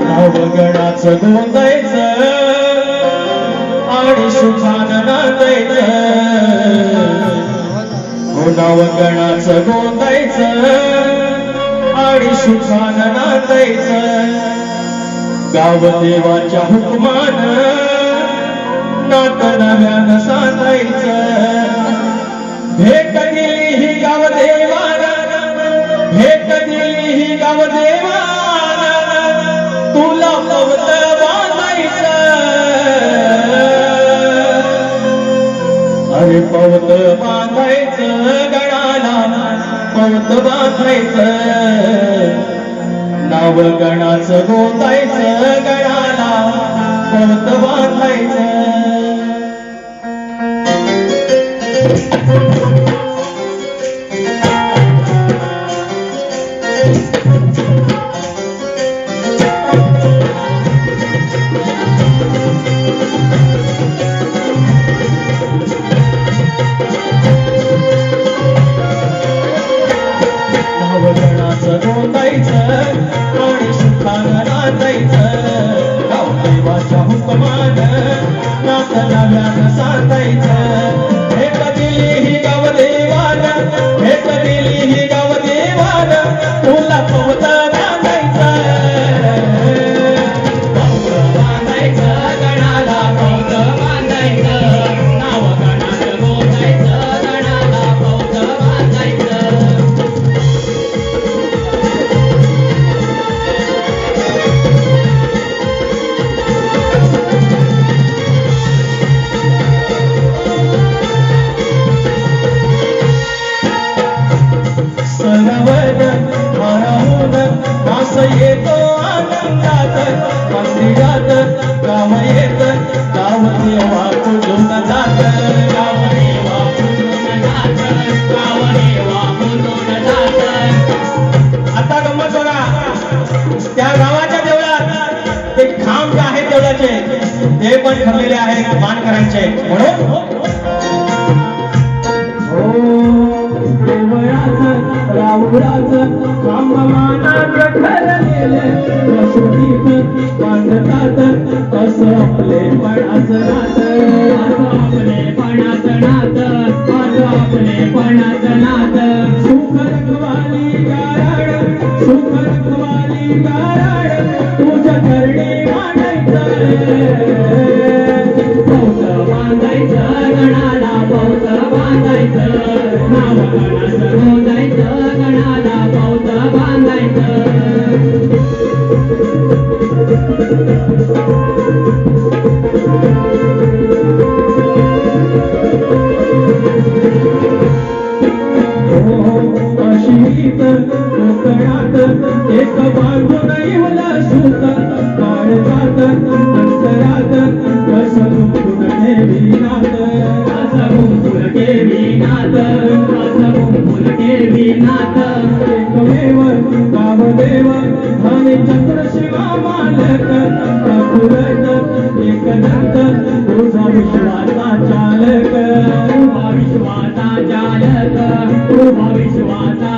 नावगणाचं गोंदायचं आणि सुखान नांदायचं हो नावगणाचं गोंदायचं आणि सुखान नांदायचं गाव देवाच्या हुकमान नात नव्यानं सांगायचं भेट दिली ही गाव देवाना भेट दिली ही गाव देवाना तुला पवत बांधायचं. अरे पवत बांधायचं गणाला पवत बांधायचं. नाव गणाचं गोतायचं गणाला पवत बांधायचं. नावगणाचं गोंदायचं सनवन हरवून कास येतो आनंदात मंदिरात काम येत गाव देवा पूजून जात गाव देवा पूजून जात गाव देवा पूजून जात. आता गमत बघा त्या गावाच्या देवळात ते खांब जे आहेत देवळाचे ते पण ठरलेले आहेत मानकरांचे म्हणून राऊळाचं खांबमानाचं आपले पणाचं नात आपले पणाचं बांधायचं अशीत एकनाथ तुझा विश्वाचा चालक तुझा विश्वाचा चालक तुझा विश्वाचा